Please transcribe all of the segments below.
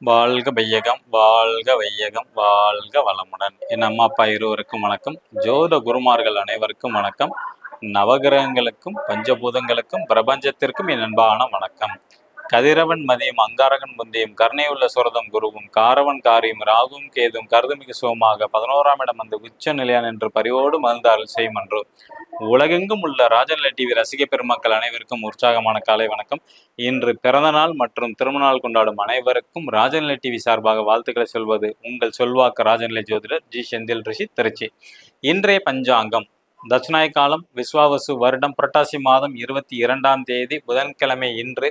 வாழ்க வையகம் வாழ்க வையகம் வாழ்க வளமுடன். என் அம்மா அப்பா இருவருக்கும் வணக்கம். ஜோத குருமார்கள் அனைவருக்கும் வணக்கம். நவகிரகங்களுக்கும் பஞ்சபூதங்களுக்கும் பிரபஞ்சத்திற்கும் என் அன்பான வணக்கம். கதிரவன் மதியம் அங்காரகன் முந்தியும் கருணையுள்ள சுரதம் குருவும் காரவன் காரியும் ராகும் கேதும் கருதுமிகு சுகமாக பதினோராம் இடம் அந்த உச்ச நிலையான் என்று பரிவோடு மகிழ்ந்து செய்யும் என்று உலகெங்கும் உள்ள ராஜநிலை டிவி ரசிக பெருமக்கள் அனைவருக்கும் உற்சாகமான காலை வணக்கம். இன்று பிறந்தநாள் மற்றும் திருமணநாள் கொண்டாடும் அனைவருக்கும் ராஜநிலை டிவி சார்பாக வாழ்த்துக்களை சொல்வது உங்கள் சொல்வாக்கு ராஜநிலை ஜோதிடர் ஜி. செந்தில் ரிஷி திருச்சி. இன்றைய பஞ்சாங்கம் தட்சிணாய காலம் விஸ்வாவசு வருடம் புரட்டாசி மாதம் இருபத்தி இரண்டாம் தேதி புதன்கிழமை இன்று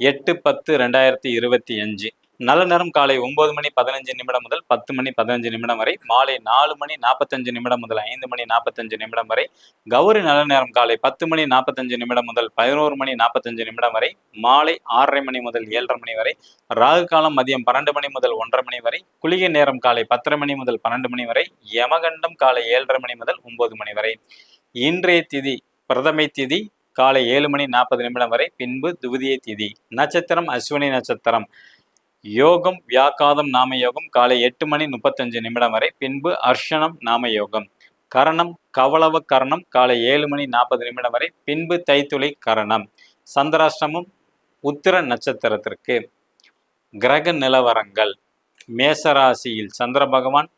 எட்டு பத்து ரெண்டாயிரத்தி இருபத்தி அஞ்சு. நல்ல நேரம் காலை ஒன்பது மணி பதினஞ்சு நிமிடம் முதல் பத்து மணி பதினஞ்சு நிமிடம் வரை மாலை நாலு மணி நாற்பத்தஞ்சு நிமிடம் முதல் ஐந்து மணி நாற்பத்தஞ்சு நிமிடம் வரை கௌரி நல்ல நேரம் காலை பத்து மணி நாற்பத்தஞ்சு நிமிடம் முதல் பதினோரு மணி நாற்பத்தஞ்சு நிமிடம் வரை மாலை ஆறரை மணி முதல் ஏழரை மணி வரை ராகு காலம் மதியம் பன்னெண்டு மணி முதல் ஒன்றரை மணி வரை குளிகை நேரம் காலை பத்தரை மணி முதல் பன்னெண்டு மணி வரை யமகண்டம் காலை ஏழரை மணி முதல் ஒன்பது மணி வரை. இன்றைய திதி பிரதமை திதி காலை ஏழு மணி நாற்பது நிமிடம் வரை பின்பு துவிதிய திதி. நட்சத்திரம் அஸ்வினி நட்சத்திரம். யோகம் வியாக்காதம் நாம யோகம் காலை எட்டு மணி முப்பத்தஞ்சு நிமிடம் வரை பின்பு அர்ஷனம் நாம யோகம் கரணம் கவளவ கரணம் காலை ஏழு மணி நாற்பது நிமிடம் வரை பின்பு தைத்துளை கரணம். சந்திராஷ்டமம் உத்திர நட்சத்திரத்திற்கு. கிரக நிலவரங்கள். மேசராசியில் சந்திர பகவான்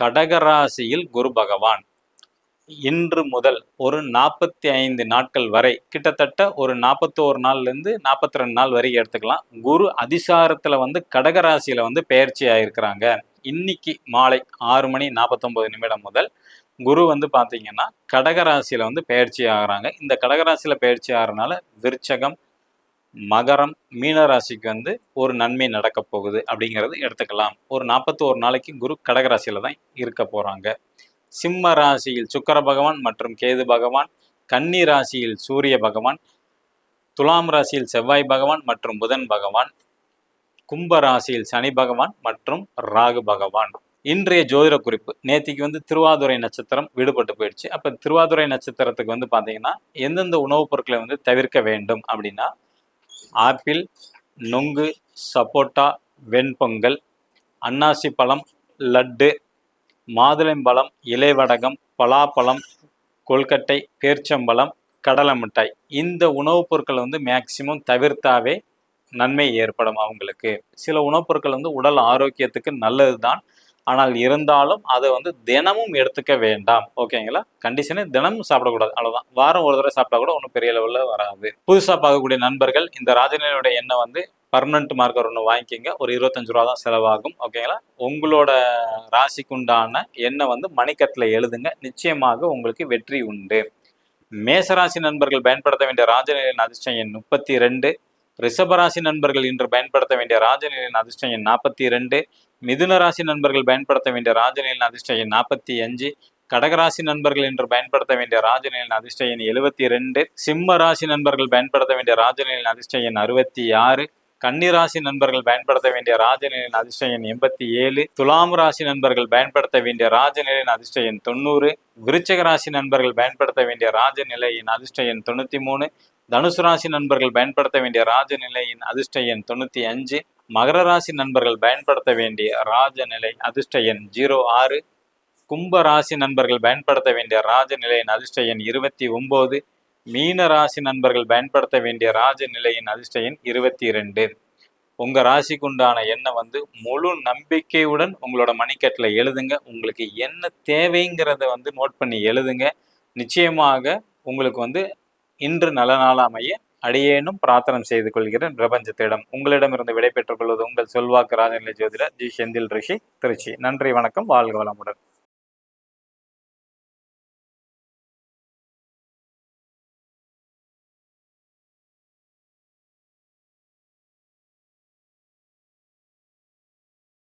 கடகராசியில் குரு பகவான். இன்று முதல் ஒரு நாற்பத்தி ஐந்து நாட்கள் வரை கிட்டத்தட்ட ஒரு நாற்பத்தோரு நாள்லேருந்து நாற்பத்தி ரெண்டு நாள் வரை எடுத்துக்கலாம். குரு அதிசாரத்தில் வந்து கடகராசியில் வந்து பயிற்சி ஆகிருக்கிறாங்க இன்னைக்கு மாலை ஆறு மணி நாற்பத்தொம்பது நிமிடம் முதல் குரு வந்து பார்த்தீங்கன்னா கடகராசியில் வந்து பயிற்சி ஆகுறாங்க. இந்த கடகராசியில் பயிற்சி ஆகிறனால விருச்சகம் மகரம் மீனராசிக்கு வந்து ஒரு நன்மை நடக்க போகுது அப்படிங்கிறது எடுத்துக்கலாம். ஒரு நாற்பத்தோரு நாளைக்கு குரு கடகராசியில் தான் இருக்க போகிறாங்க சிம்ம ராசியில் சுக்கர பகவான் மற்றும் கேது பகவான் கன்னி ராசியில் சூரிய பகவான் துலாம் ராசியில் செவ்வாய் பகவான் மற்றும் புதன் பகவான் கும்ப ராசியில் சனி பகவான் மற்றும் ராகு பகவான். இன்றைய ஜோதிட குறிப்பு நேத்திக்கு வந்து திருவாதுரை நட்சத்திரம் விடுபட்டு போயிடுச்சு. அப்போ திருவாதுரை நட்சத்திரத்துக்கு வந்து பார்த்தீங்கன்னா எந்தெந்த உணவுப் பொருட்களை வந்து தவிர்க்க வேண்டும் அப்படின்னா ஆப்பிள் நொங்கு சப்போட்டா வெண்பொங்கல் அன்னாசி பழம் லட்டு மாதுளம்பழம் இலைவடகம் பலாப்பழம் கொல்கட்டை பேர்ச்சம்பழம் கடலை மிட்டாய். இந்த உணவுப் பொருட்களை வந்து மேக்சிமம் தவிர்த்தாவே நன்மை ஏற்படும் அவங்களுக்கு. சில உணவுப் பொருட்கள் வந்து உடல் ஆரோக்கியத்துக்கு நல்லது தான் ஆனால் இருந்தாலும் அதை வந்து தினமும் எடுத்துக்க வேண்டாம். ஓகேங்களா கண்டிஷனே தினமும் சாப்பிடக்கூடாது. அவ்வளோதான் வாரம் ஒரு தடவை சாப்பிட்டா கூட ஒன்றும் பெரிய லெவலில் வராது. புதுசாக பார்க்கக்கூடிய நண்பர்கள் இந்த ராஜநிலையோட எண்ணெய் வந்து பர்மனண்ட் மார்க்கர் ஒன்று வாங்கிக்கிங்க. ஒரு இருபத்தஞ்சு ரூபா தான் செலவாகும். ஓகேங்களா உங்களோட ராசிக்குண்டான எண்ணெய் வந்து மணிக்கட்டில் எழுதுங்க. நிச்சயமாக உங்களுக்கு வெற்றி உண்டு. மேசராசி நண்பர்கள் பயன்படுத்த வேண்டிய ராஜநிலையின் அதிர்ஷ்டம் எண் முப்பத்தி ரெண்டு ரிஷபராசி நண்பர்கள் இன்று பயன்படுத்த வேண்டிய ராஜநிலையின் அதிர்ஷ்டம் எண் நாற்பத்தி ரெண்டு மிதுன ராசி நண்பர்கள் பயன்படுத்த வேண்டிய ராஜநிலையின் அதிர்ஷ்டம் எண் நாற்பத்தி அஞ்சு கடகராசி நண்பர்கள் இன்று பயன்படுத்த வேண்டிய ராஜநிலையின் அதிர்ஷ்ட எண் எழுபத்தி ரெண்டு சிம்ம ராசி நண்பர்கள் பயன்படுத்த வேண்டிய ராஜநிலையின் அதிர்ஷ்ட எண் அறுபத்தி ஆறு கன்னிராசி நண்பர்கள் பயன்படுத்த வேண்டிய ராஜநிலையின் அதிர்ஷ்ட எண் எண்பத்தி ஏழு. துலாம் ராசி நண்பர்கள் பயன்படுத்த வேண்டிய ராஜநிலையின் அதிர்ஷ்ட எண் தொண்ணூறு. விருச்சக ராசி நண்பர்கள் பயன்படுத்த வேண்டிய ராஜநிலையின் அதிர்ஷ்ட எண் தொண்ணூற்றி மூணு. தனுசு ராசி நண்பர்கள் பயன்படுத்த வேண்டிய ராஜநிலையின் அதிர்ஷ்ட எண் தொண்ணூற்றி அஞ்சு. மகர ராசி நண்பர்கள் பயன்படுத்த வேண்டிய ராஜநிலை அதிர்ஷ்ட எண் ஜீரோ ஆறு. கும்ப ராசி நண்பர்கள் பயன்படுத்த வேண்டிய ராஜநிலையின் அதிர்ஷ்ட எண் இருபத்தி ஒம்பது. மீன ராசி நண்பர்கள் பயன்படுத்த வேண்டிய ராஜநிலையின் அதிர்ஷ்ட எண் இருபத்தி ரெண்டு உங்கள் ராசிக்கு உண்டான வந்து முழு நம்பிக்கையுடன் உங்களோட மணிக்கட்டில் எழுதுங்க. உங்களுக்கு என்ன தேவைங்கிறத வந்து நோட் பண்ணி எழுதுங்க. நிச்சயமாக உங்களுக்கு வந்து இன்று நல்ல நாளாமைய அடியேனும் பிரார்த்தனை செய்து கொள்கிறேன் பிரபஞ்சத்திடம். உங்களிடமிருந்து விடைபெற்றுக் கொள்வது உங்கள் சொல்வாக்கு ராஜநிலை ஜோதிடர் ஜி. செந்தில் ரிஷி திருச்சி. நன்றி வணக்கம். வாழ்க வளமுடன்.